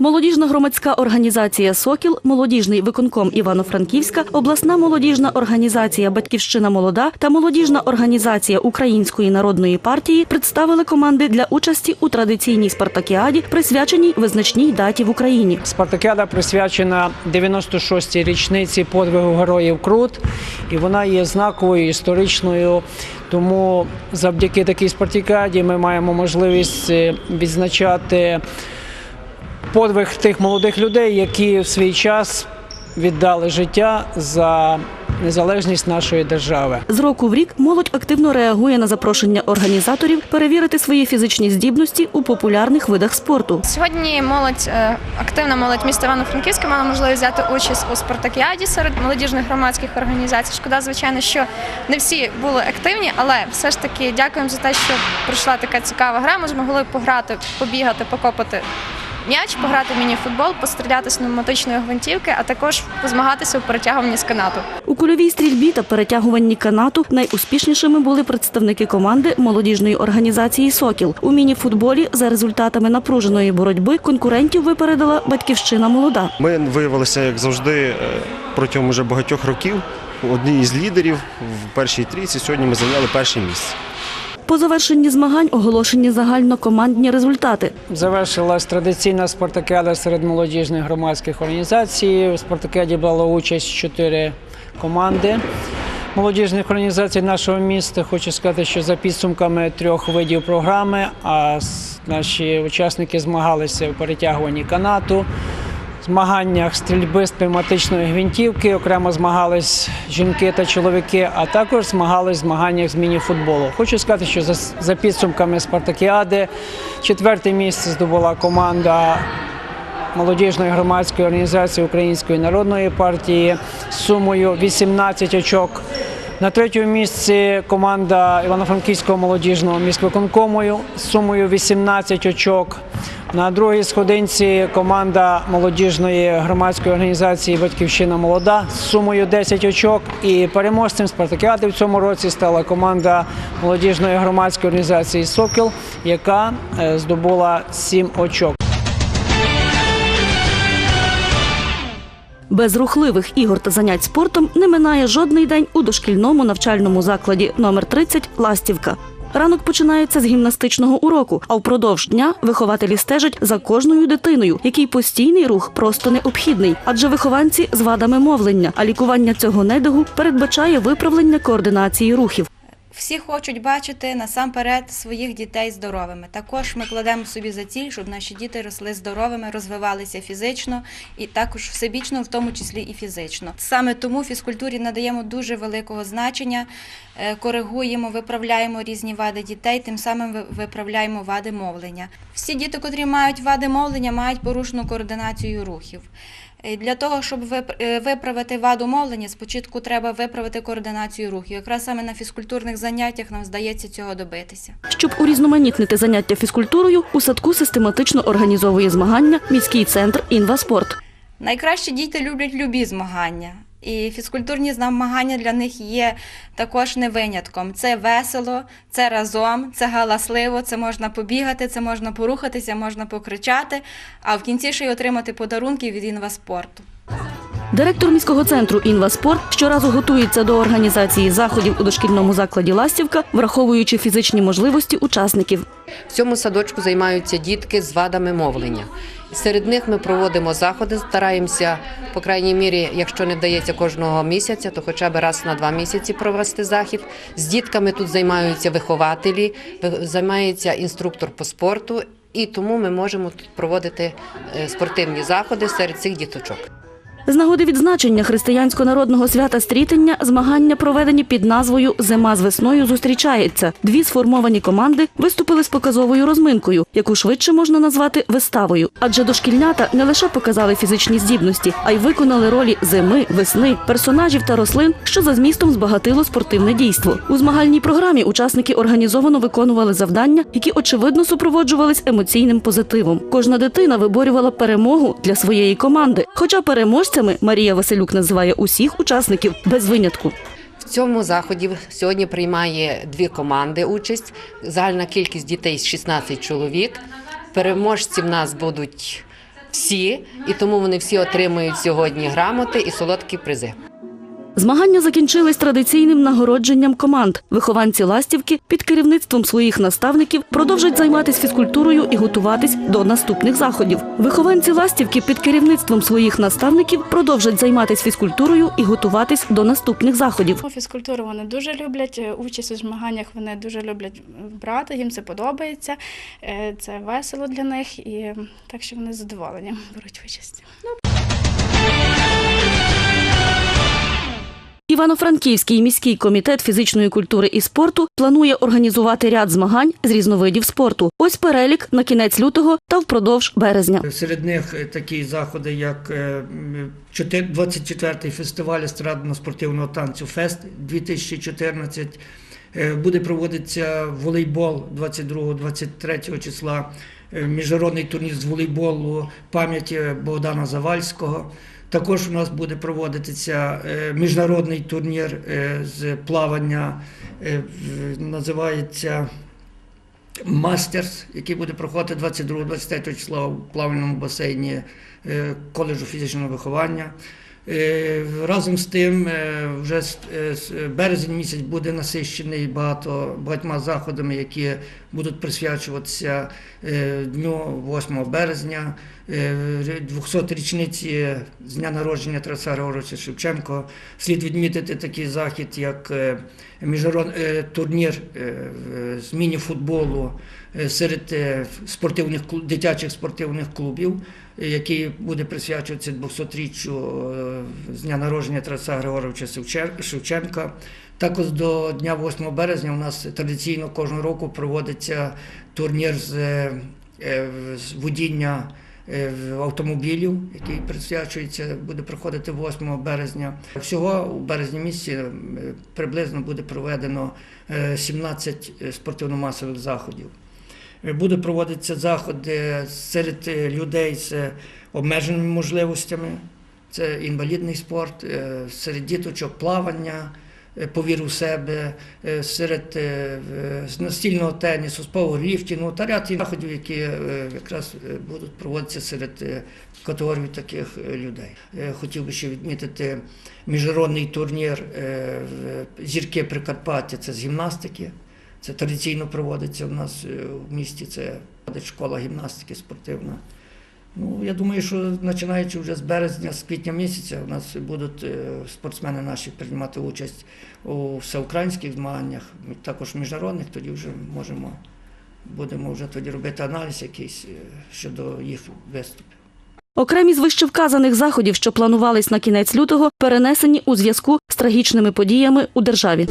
Молодіжна громадська організація Сокіл, молодіжний виконком Івано-Франківська, обласна молодіжна організація Батьківщина молода та молодіжна організація Української народної партії представили команди для участі у традиційній спартакіаді, присвяченій визначній даті в Україні. Спартакіада присвячена 96-й річниці подвигу героїв Крут, і вона є знаковою історичною. Тому завдяки такій спартакіаді ми маємо можливість е, відзначати подвиг тих молодих людей, які в свій час віддали життя за незалежність нашої держави. З року в рік молодь активно реагує на запрошення організаторів перевірити свої фізичні здібності у популярних видах спорту. Сьогодні молодь е, активна молодь міста Івано-Франківська мала можливість взяти участь у спартакіаді серед молодіжних громадських організацій. Шкода, звичайно, що не всі були активні, але все ж таки дякуємо за те, що пройшла така цікава гра. Ми змогли пограти, побігати, покопати. М'яч, пограти в міні-футбол, постріляти з пневматичної гвинтівки, а також позмагатися у перетягуванні з канату. У кульовій стрільбі та перетягуванні канату найуспішнішими були представники команди молодіжної організації Сокіл. У міні-футболі за результатами напруженої боротьби конкурентів випередила батьківщина молода. Ми виявилися, як завжди, е, протягом уже багатьох років. Одні із лідерів в першій трійці. Сьогодні ми зайняли перше місце. По завершенні змагань оголошені загальнокомандні результати. Завершилась традиційна спартакіада серед молодіжних громадських організацій. У спартакіаді брало участь чотири команди молодіжних організацій нашого міста. Хочу сказати, що за підсумками трьох видів програми, а наші учасники змагалися в перетягуванні канату. Змаганнях стрільби з пневматичної гвинтівки окремо змагались жінки та чоловіки, а також змагались в змаганнях з міні-футболу. Хочу сказати, що за, за підсумками спартакіади четверте місце здобула команда молодіжної громадської організації Української народної партії з сумою 18 очок. На третьому місці команда Івано-Франківського молодіжного міськвиконкому з сумою 18 очок. На другій сходинці команда молодіжної громадської організації Батьківщина молода з сумою 10 очок. І переможцем спартакіади в цьому році стала команда молодіжної громадської організації Сокіл, яка е, здобула 7 очок. Без рухливих ігор та занять спортом не минає жодний день у дошкільному навчальному закладі номер 30 Ластівка. Ранок починається з гімнастичного уроку, а впродовж дня вихователі стежать за кожною дитиною, який постійний рух просто необхідний, адже вихованці з вадами мовлення, а лікування цього недугу передбачає виправлення координації рухів. Всі хочуть бачити насамперед своїх дітей здоровими. Також ми кладемо собі за ціль, щоб наші діти росли здоровими, розвивалися фізично і також всебічно, в тому числі і фізично. Саме тому фізкультурі надаємо дуже великого значення, е, коригуємо, виправляємо різні вади дітей, тим самим виправляємо вади мовлення. Всі діти, котрі мають вади мовлення, мають порушену координацію рухів. Е, Для того, щоб е, виправити ваду мовлення, спочатку треба виправити координацію рухів. Якраз саме на фізкультурних заняттях нам вдається цього добитися. Щоб урізноманітнити заняття фізкультурою, у садку систематично організовує змагання міський центр «Інваспорт». Найкраще діти люблять любі змагання. І фізкультурні змагання для них є також не винятком. Це весело, це разом, це галасливо, це можна побігати, це можна порухатися, можна покричати, а в кінці ще й отримати подарунки від інваспорту. Директор міського центру «Інваспорт» щоразу готується до організації заходів у дошкільному закладі «Ластівка», враховуючи фізичні можливості учасників. В цьому садочку займаються дітки з вадами мовлення. Серед них ми проводимо заходи, стараємося, по крайній мірі, якщо не вдається кожного місяця, то хоча б раз на два місяці провести захід. З дітками тут займаються вихователі, займається інструктор по спорту, і тому ми можемо тут проводити е, спортивні заходи серед цих діточок. З нагоди відзначення християнсько-народного свята стрітення змагання проведені під назвою Зима з весною зустрічається. Дві сформовані команди виступили з показовою розминкою, яку швидше можна назвати виставою. Адже дошкільнята не лише показали фізичні здібності, а й виконали ролі зими, весни, персонажів та рослин, що за змістом збагатило спортивне дійство. У змагальній програмі учасники організовано виконували завдання, які очевидно супроводжувались емоційним позитивом. Кожна дитина виборювала перемогу для своєї команди. Хоча переможцями Марія Василюк називає усіх учасників без винятку. В цьому заході сьогодні приймає дві команди участь. Загальна кількість дітей 16 чоловік. Переможці в нас будуть всі, і тому вони всі отримують сьогодні грамоти і солодкі призи. Змагання закінчились традиційним нагородженням команд. Вихованці ластівки під керівництвом своїх наставників продовжать займатися фізкультурою і готуватись до наступних заходів. Вихованці ластівки під керівництвом своїх наставників продовжать займатися фізкультурою і готуватись до наступних заходів. Ну, Фізкультуру вони дуже люблять, е, участь у змаганнях вони дуже люблять брати, їм це подобається, е, це весело для них і так що вони з задоволенням беруть участь. Івано-Франківський міський комітет фізичної культури і спорту планує організувати ряд змагань з різновидів спорту. Ось перелік на кінець лютого та впродовж березня. Серед них е, такі заходи, як е, м, 24-й фестиваль естрадно-спортивного танцю Фест 2014. Е, Буде проводитися волейбол 22-23 числа, е, міжнародний турнір з волейболу пам'яті Богдана Завальського. Також у нас буде проводитися е, міжнародний турнір е, з плавання, е, називається Мастерс, який буде проходити 22-23 числа у плавальному басейні коледжу фізичного виховання. Е, Разом з тим, е, вже е, березень місяць буде насищений багато багатьма заходами, які будуть присвячуватися дню 8 березня, е, 200 річниці з дня народження Тараса Григоровича Шевченко. Слід відмітити такий захід, як міжнародний турнір з міні-футболу серед е, спортивних дитячих спортивних клубів, е, який буде присвячуватися 200-річчю е, з дня народження Тараса Григоровича Шевчен- Шевченка. Також до дня 8 березня у нас традиційно кожного року проводиться турнір з, е, е, водіння е, автомобілів, який присвячується, буде проходити 8 березня. Всього у березні місяці е, приблизно буде проведено е, 17 спортивно-масових заходів. Е, Буде проводитися заходи серед е, людей з обмеженими можливостями. Це інвалідний спорт, е, серед діточок плавання, е, повір у себе, е, серед е, настільного тенісу, з пауерліфтингу та ряд заходів, які е, якраз е, будуть проводитися серед е, категорій таких е, людей. Е, Хотів би ще відмітити міжнародний турнір е, зірки Прикарпаття це з гімнастики. Це традиційно проводиться у нас е, в місті. Це школа гімнастики спортивна. Ну, я думаю, що починаючи вже з березня, з квітня місяця, у нас будуть е, спортсмени наші приймати участь у всеукраїнських змаганнях, також міжнародних, тоді вже можемо, будемо вже тоді робити аналіз якийсь е, щодо їх виступів. Окремі з вищевказаних заходів, що планувались на кінець лютого, перенесені у зв'язку з трагічними подіями у державі.